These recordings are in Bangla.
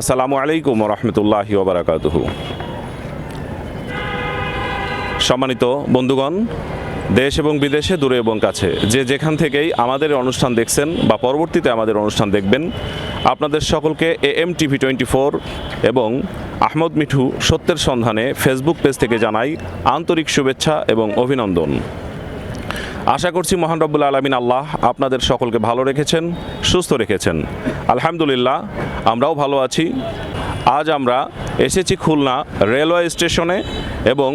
আসসালামু আলাইকুম রহমতুল্লাহি ওবরাকাতুহ। সম্মানিত বন্ধুগণ, দেশ এবং বিদেশে, দূরে এবং কাছে, যে যেখান থেকেই আমাদের অনুষ্ঠান দেখছেন বা পরবর্তীতে আমাদের অনুষ্ঠান দেখবেন, আপনাদের সকলকে A M TV twenty four এবং আহমদ মিঠু সত্যের সন্ধানে ফেসবুক পেজ থেকে জানাই আন্তরিক শুভেচ্ছা এবং অভিনন্দন। আশা করছি মহান আলমিন আল্লাহ আপনাদের সকলকে ভালো রেখেছেন, সুস্থ রেখেছেন। আলহামদুলিল্লাহ, আমরাও ভালো আছি। আজ আমরা এসেছি খুলনা রেলওয়ে স্টেশনে এবং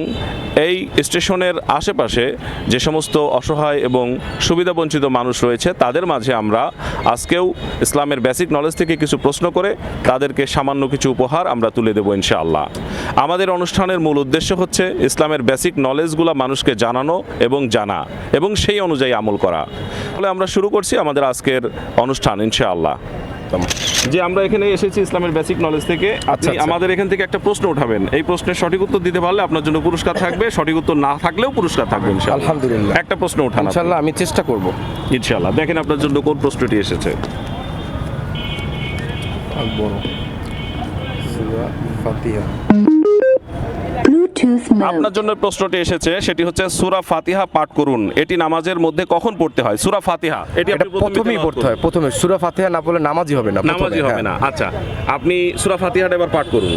এই স্টেশনের আশেপাশে যে সমস্ত অসহায় এবং সুবিধাবঞ্চিত মানুষ রয়েছে, তাদের মাঝে আমরা আজকেও ইসলামের বেসিক নলেজ থেকে কিছু প্রশ্ন করে তাদেরকে সামান্য কিছু উপহার আমরা তুলে দেবো ইনশাআল্লাহ। আমাদের অনুষ্ঠানের মূল উদ্দেশ্য হচ্ছে ইসলামের বেসিক নলেজগুলো মানুষকে জানানো এবং জানা এবং সেই অনুযায়ী আমল করা। তাহলে আমরা শুরু করছি আমাদের আজকের অনুষ্ঠান ইনশাআল্লাহ। যে আমরা এখানে এসেছি ইসলামের বেসিক নলেজ থেকে আপনি আচ্ছা। আমাদের এখান থেকে একটা প্রশ্ন উঠাবেন। এই প্রশ্নের সঠিক উত্তর দিতে পারলে আপনার জন্য পুরস্কার থাকবে সঠিক উত্তর না থাকলেও পুরস্কার থাকবে ইনশাআল্লাহ। আলহামদুলিল্লাহ। একটা প্রশ্ন উঠান ইনশাআল্লাহ ইনশাল্লাহ আমি চেষ্টা করব। ইনশাআল্লাহ দেখেন আপনার জন্য কোন প্রশ্নটি এসেছে। বড় ফাতিহা. আপনার জন্য প্রশ্নটি এসেছে সেটি হচ্ছে সুরা ফাতিহা পাঠ করুন। এটি নামাজের মধ্যে কখন পড়তে হয়? সুরা ফাতিহা। এটি আপনি প্রথমেই প্রথমেই পড়তে হয় প্রথমে। সুরা ফাতিহা না বলে নামাজই হবে না নামাজই হবে না। আচ্ছা আপনি সুরা ফাতিহাটা এবার পাঠ করুন।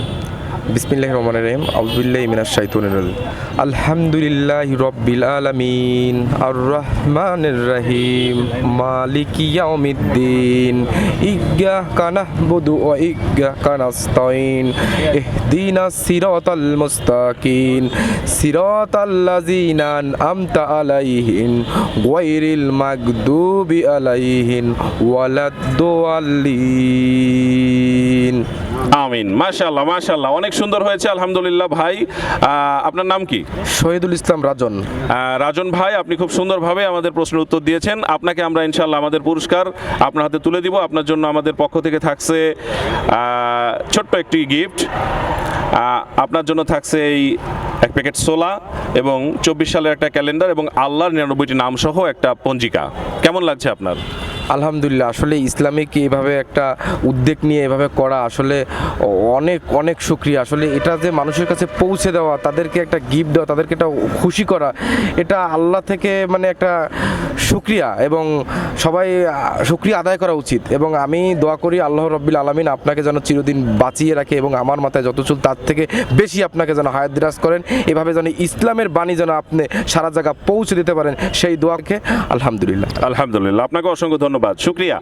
বিসমিল্লাহির রহমানির রহিম। আউযুবিল্লাহি মিনাশ শাইতানির আলহামদুলিল্লাহি রাব্বিল আলামিন। আর রহমানির রহিম। মালিকি ইয়াউমিদ্দিন। ইয়্যাকা নাহবুদু ওয়া ইয়্যাকা নাস্তাইন ইহদিনাস সিরাতাল মুস্তাকিম। সিরাতাল লাযিনা আন'আমতা আলাইহিম গায়রিল মাগদুবি আলাইহিম ওয়ালাদ-দাল্লিন আমিন। মাশাআল্লাহ মাশাআল্লাহ। অনেক সুন্দর হয়েছে আলহামদুলিল্লাহ ভাই। আপনার নাম কি? শহীদুল ইসলাম রাজন। রাজন ভাই আপনি খুব সুন্দরভাবে আমাদের প্রশ্নের উত্তর দিয়েছেন। আপনাকে আমরা ইনশাল্লাহ আমাদের পুরস্কার আপনার হাতে তুলে দিব। আপনার জন্য আমাদের পক্ষ থেকে থাকছে ছোট্ট একটি গিফট। আপনার জন্য থাকছে এই এক প্যাকেট সোলা এবং চব্বিশ সালের একটা ক্যালেন্ডার এবং আল্লাহর নিরানব্বইটি নাম সহ একটা পঞ্জিকা। কেমন লাগছে আপনার? আলহামদুলিল্লাহ, আসলে ইসলামিক এভাবে একটা উদ্যোগ নিয়ে এভাবে করা আসলে অনেক অনেক সুক্রিয়া। আসলে এটা যে মানুষের কাছে পৌঁছে দেওয়া, তাদেরকে একটা গিফট দেওয়া, তাদেরকে একটা খুশি করা, এটা আল্লাহ থেকে মানে একটা সুক্রিয়া এবং সবাই সুক্রিয়া আদায় করা উচিত। এবং আমি দোয়া করি আল্লাহ রব্বিল আলমিন আপনাকে যেন চিরদিন বাঁচিয়ে রাখে এবং আমার মাথায় যত চুল তার থেকে বেশি আপনাকে যেন হায়াত করেন। এভাবে যেন ইসলামের বাণী যেন আপনি সারা জায়গা পৌঁছে দিতে পারেন, সেই দোয়াকে আলহামদুলিল্লাহ। আলহামদুলিল্লাহ, আপনাকে অসংখ্য ধন্যবাদ। শুক্রিয়া।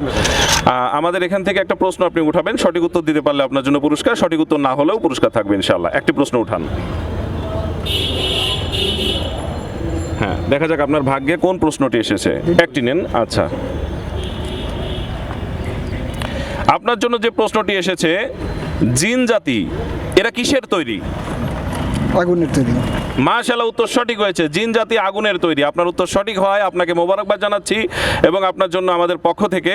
আমাদের এখান থেকে একটা প্রশ্ন আপনি উঠাবেন, সঠিক উত্তর দিতে পারলে আপনার জন্য পুরস্কার, সঠিক উত্তর না হলেও পুরস্কার থাকবে ইনশাল্লাহ একটি প্রশ্ন উঠান। হ্যাঁ দেখা যাক আপনার ভাগ্যে কোন প্রশ্নটি এসেছে। একটি নেন আচ্ছা। আপনার জন্য যে প্রশ্নটি এসেছে, জিন জাতি, এরা কিসের তৈরি? আগুনের তৈরি। মাশাল্লাহ উত্তর সঠিক হয়েছে। জিন জাতি আগুনের তৈরি। আপনার উত্তর সঠিক হয়, আপনাকে মোবারকবাদ জানাচ্ছি এবং আপনার জন্য আমাদের পক্ষ থেকে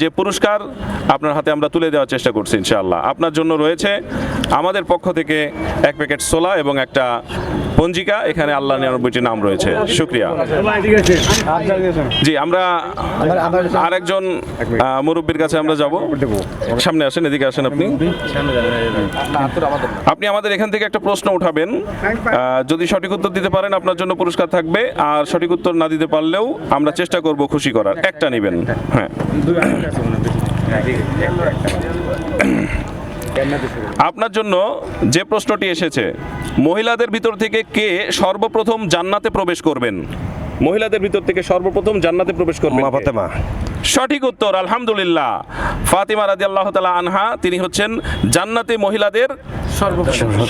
যে পুরস্কার আপনার হাতে আমরা তুলে দেওয়ার চেষ্টা করছি, ইনশাআল্লাহ। আপনার জন্য রয়েছে আমাদের পক্ষ থেকে এক প্যাকেট সোলা এবং একটা পঞ্জিকা, এখানে আল্লাহ নিরানব্বইটি নাম রয়েছে। শুক্রিয়া। জি, আমরা আরেকজন মুরব্বীর কাছে আমরা যাব। সামনে আসেন, এদিকে আসেন আপনি। আপনি আমাদের এখান থেকে একটা প্রশ্ন উঠাবেন। যদি সঠিক উত্তর দিতে পারেন, আপনার জন্য পুরস্কার থাকবে। আর সঠিক উত্তর না দিতে পারলেও আমরা চেষ্টা করব খুশি করার। একটা নেবেন। হ্যাঁ। আপনার জন্য যে প্রশ্নটি এসেছে মহিলাদের ভিতর থেকে কে সর্বপ্রথম জান্নাতে প্রবেশ করবেন? মহিলাদের ভিতর থেকে সর্বপ্রথম জান্নাতে প্রবেশ করবেন কে? সঠিক উত্তর আলহামদুলিল্লাহ। ফাতিমা রাদিয়াল্লাহু তাআলা আনহা তিনি হচ্ছেন জান্নাতি মহিলাদের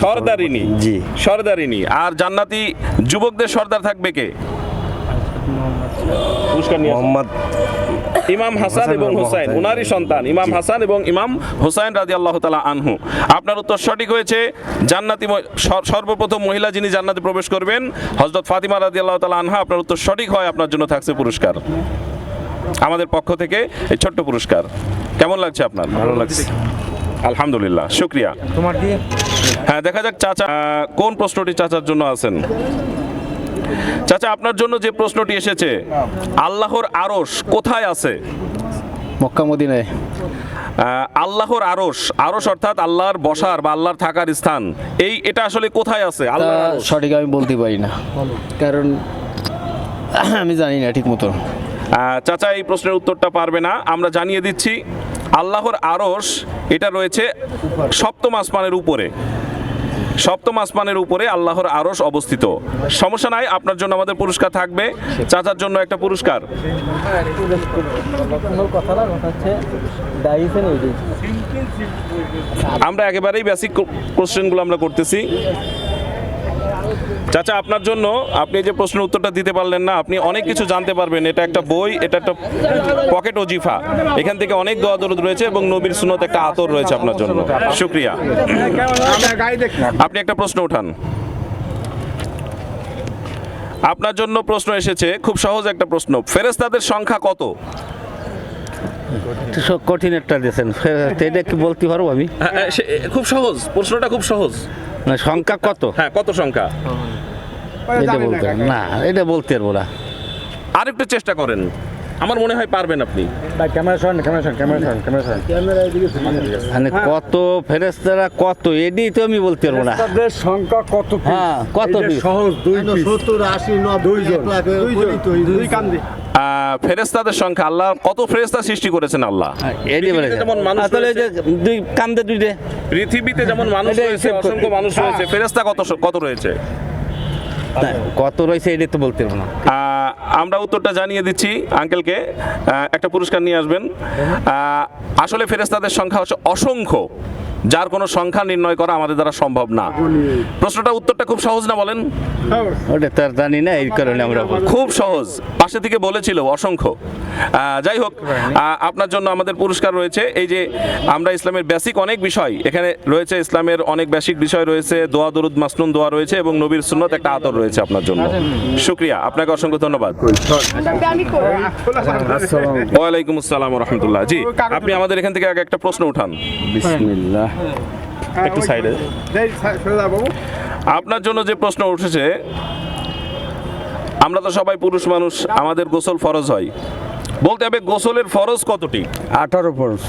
সর্দারিনী। জি। সর্দারিনী। আর জান্নাতি যুবকদের সর্দার থাকবে কে? পুরস্কার মোহাম্মদ ইমাম হাসান এবং হুসাইন উনারই সন্তান ইমাম হাসান এবং ইমাম হুসাইন রাজি আল্লাহ তালা আনহু। আপনার উত্তর সঠিক হয়েছে জান্নাতি সর্বপ্রথম মহিলা যিনি জান্নাতে প্রবেশ করবেন হজরত ফাতিমা রাজি আল্লাহ তালা আনহা আপনার উত্তর সঠিক হয় আপনার জন্য থাকছে পুরস্কার। আমাদের পক্ষ থেকে এই ছোট্ট পুরস্কার। কেমন লাগছে আপনার? ভালো লাগছে। আলহামদুলিল্লাহ শুক্রিয়া। তোমার কি? হ্যাঁ দেখা যাক চাচা কোন প্রশ্নটি চাচার জন্য আছেন? চাচা আপনার জন্য যে প্রশ্নটি এসেছে আল্লাহর আরশ কোথায় আছে? মক্কা মদিনায়। আল্লাহর আরশ আরশ অর্থাৎ আল্লাহর বসার বা আল্লাহর থাকার স্থান এই এটা আসলে কোথায় আছে? তা আল্লাহর সঠিক আমি বলতে পারি না। কারণ আমি জানি না ঠিক মতো চাচা এই প্রশ্নের উত্তরটা পারবে না। আমরা জানিয়ে দিচ্ছি আল্লাহর আরশ এটা রয়েছে সপ্তম আসমানের উপরে। সপ্তম আসমানের উপরে আল্লাহর আরস অবস্থিত। সমস্যা নাই, আপনার জন্য আমাদের পুরস্কার থাকবে। চাচার জন্য একটা পুরস্কার। আমরা একেবারেই বেসিক কোশ্চেনগুলো আমরা করতেছি। চাচা আপনার জন্য আপনি যে প্রশ্নের উত্তরটা দিতে পারলেন না আপনি অনেক কিছু জানতে পারবেন। এটা একটা বই এটা একটা পকেট ওজিফা। এখান থেকে অনেক দোয়া দরুদ রয়েছে এবং নবীর সুনত একটা আতর রয়েছে আপনার জন্য। শুক্রিয়া। আপনি একটা প্রশ্ন উঠান। আপনার জন্য প্রশ্ন এসেছে খুব সহজ একটা প্রশ্ন। ফেরেস্তাদের সংখ্যা কত? কঠিন একটা দিয়েছেন। এটা কি বলতে পারব আমি? খুব সহজ প্রশ্নটা খুব সহজ। মানে সংখ্যা কত? হ্যাঁ কত সংখ্যা? এটা বলতে না এটা বলতে পারব না। আরেকটু চেষ্টা করেন। আমার মনে হয় পারবেন আপনি। মানে কত ফেরেস্তারা কত এটাই তো আমি বলতে পারব না। সংখ্যা কত হ্যাঁ কত সহজ দুই। সত্তর আশি নব্বই তো, দুই কান্দে। আহ, ফেরেস্তাদের সংখ্যা আল্লাহ কত ফেরেস্তা সৃষ্টি করেছেন আল্লাহ? যেমন মানুষ আসলে যে দুই কান্দে দুইটে। পৃথিবীতে যেমন মানুষ রয়েছে অসংখ্য মানুষ রয়েছে। ফেরেস্তা কত কত রয়েছে? কত রয়েছে এটা তো বলতে পারব না। আমরা উত্তরটা জানিয়ে দিচ্ছি আঙ্কেলকে। একটা পুরস্কার নিয়ে আসবেন। আসলে ফেরেস্তাদের সংখ্যা হচ্ছে অসংখ্য। যার কোনো সংখ্যা নির্ণয় করা আমাদের দ্বারা সম্ভব না। প্রশ্নটা উত্তরটা খুব সহজ না বলেন? ওটা তার জানি না এই কারণে আমরা খুব সহজ। পাশে থেকে বলেছিল অসংখ্য। যাই হোক আপনার জন্য আমাদের পুরস্কার রয়েছে। এই যে আমরা ইসলামের বেসিক অনেক বিষয় এখানে রয়েছে ইসলামের অনেক বেসিক বিষয় রয়েছে দোয়া দরুদ মাসনুন দোয়া রয়েছে এবং নবীর সুন্নত একটা আতর রয়েছে আপনার জন্য। শুক্রিয়া আপনাকে অসংখ্য ধন্যবাদ। ওয়ালাইকুম আসসালাম রহমতুল্লাহ জি আপনি আমাদের এখান থেকে আগে একটা প্রশ্ন উঠান। বিসমিল্লাহ। একটু সাইডে আপনার জন্য যে প্রশ্ন উঠেছে আমরা তো সবাই পুরুষ মানুষ আমাদের গোসল ফরজ হয়। বলতে হবে গোসলের ফরজ কতটি? আঠারো ফরস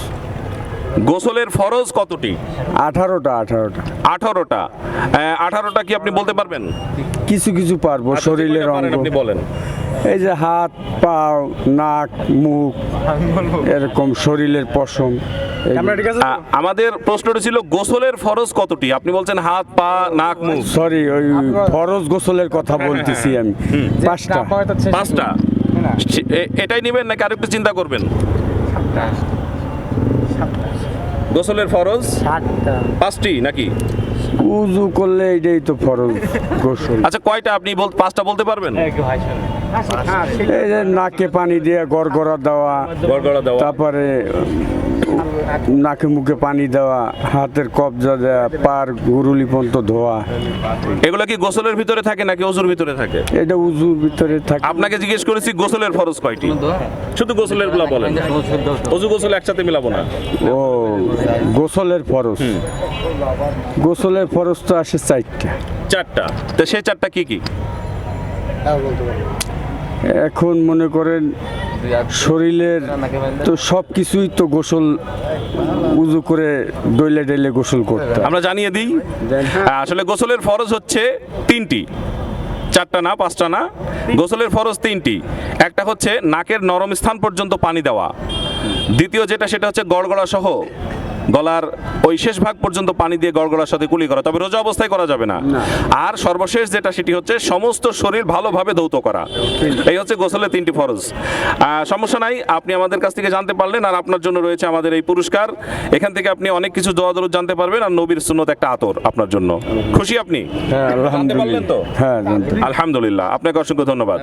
গোসলের ফরজ কতটি? আঠারোটা আঠারোটা। আঠারোটা। আঠারোটা কি আপনি বলতে পারবেন? কিছু কিছু পারব শরীরের আচ্ছা, অঙ্গ। আপনি বলেন। এই যে হাত পা নাক মুখ এরকম শরীরের পশম আমাদের প্রশ্নটা ছিল গোসলের ফরজ কতটি? আপনি বলছেন হাত পা নাক মুখ। সরি ওই ফরজ গোসলের কথা বলতেছি আমি। পাঁচটা। পাঁচটা। এটাই নেবেন নাকি আরেকটু চিন্তা করবেন? গোসলের ফরজ? পাঁচটি নাকি? উজু করলে এটাই তো ফরজ গোসল। আচ্ছা কয়টা আপনি বল- পাঁচটা বলতে পারবেন? এই যে নাকে পানি দিয়ে গড়গড়া দেওয়া গড়গড়া দেওয়া। তারপরে নাকে মুখে পানি দেওয়া হাতের কবজা দেওয়া পার গুরুলি পর্যন্ত ধোয়া। এগুলো কি গোসলের ভিতরে থাকে নাকি অজুর ভিতরে থাকে? এটা উজুর ভিতরে থাকে। আপনাকে জিজ্ঞেস করেছি গোসলের ফরজ কয়টি? শুধু গোসলেরগুলা বলেন। অজু গোসল একসাথে মিলাবো না? ও গোসলের ফরজ। গোসলের ফরজ তো আসে চারটা। চারটা। তো সেই চারটা কি কি? এখন মনে করেন শরীরের তো সব কিছুই তো গোসল, উজু করে ডইলে ডইলে গোসল করতে আমরা জানিয়ে দিই, আসলে গোসলের ফরজ হচ্ছে তিনটি। চারটা না, পাঁচটা না, গোসলের ফরজ তিনটি। একটা হচ্ছে নাকের নরম স্থান পর্যন্ত পানি দেওয়া। দ্বিতীয় যেটা, সেটা হচ্ছে গড়গড়া সহ গলার ওই শেষ ভাগ পর্যন্ত পানি দিয়ে গড়গড়ার সাথে কুলি করা। তবে রোজা অবস্থায় করা যাবে না। আর সর্বশেষ যেটা সেটি হচ্ছে সমস্ত শরীর ভালোভাবে ধৌত করা। এই হচ্ছে গোসলের তিনটি ফরজ। আহ, সমস্যা নাই আপনি আমাদের কাছ থেকে জানতে পারলেন আর আপনার জন্য রয়েছে আমাদের এই পুরস্কার। এখান থেকে আপনি অনেক কিছু দোয়া দরুদ জানতে পারবেন আর নবীর সুন্নত একটা আতর আপনার জন্য। খুশি আপনি? হ্যাঁ হ্যাঁ আলহামদুলিল্লাহ। আপনাকে অসংখ্য ধন্যবাদ।